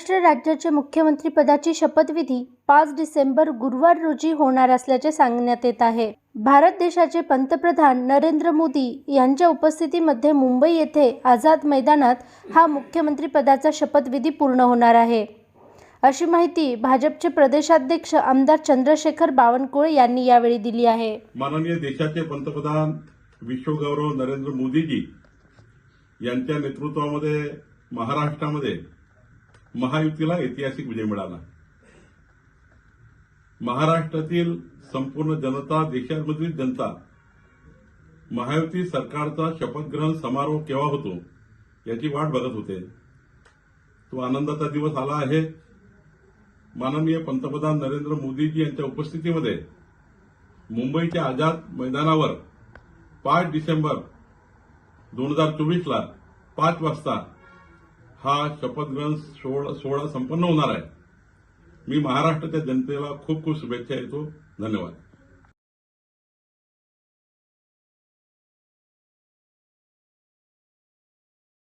महाराष्ट्र राज्याचे मुख्यमंत्रीपदाची शपथविधी पाच डिसेंबर गुरुवार रोजी होणार असल्याचे सांगण्यात येत आहे. भारत देशाचे पंतप्रधान नरेंद्र मोदी यांच्या उपस्थितीमध्ये मुंबई येथे आझाद मैदानात हा मुख्यमंत्रीपदाचा शपथविधी पूर्ण होणार आहे. अशी माहिती भाजपचे प्रदेशाध्यक्ष आमदार चंद्रशेखर बावनकुळे यांनी यावेळी दिली आहे. माननीय देशाचे पंतप्रधान विश्वगौरव नरेंद्र मोदीजी यांच्या नेतृत्वामध्ये महाराष्ट्रामध्ये महायुतीला ऐतिहासिक विजय मिळाला. महाराष्ट्रातील संपूर्ण जनता देशामधील जनता महायुती सरकारचा शपथग्रहण समारोह केव्हा होतो याची वाट बघत होते. तो आनंदाचा दिवस आला आहे. माननीय पंतप्रधान नरेंद्र मोदीजी यांच्या उपस्थितीमध्ये मुंबईच्या आझाद मैदानावर पाच डिसेंबर दोन हजार चोवीसला पाच वाजता हा शपथग्रहण सोहळा सोहळा संपन्न होणार आहे. मी महाराष्ट्राच्या जनतेला खूप खूप शुभेच्छा देतो. धन्यवाद.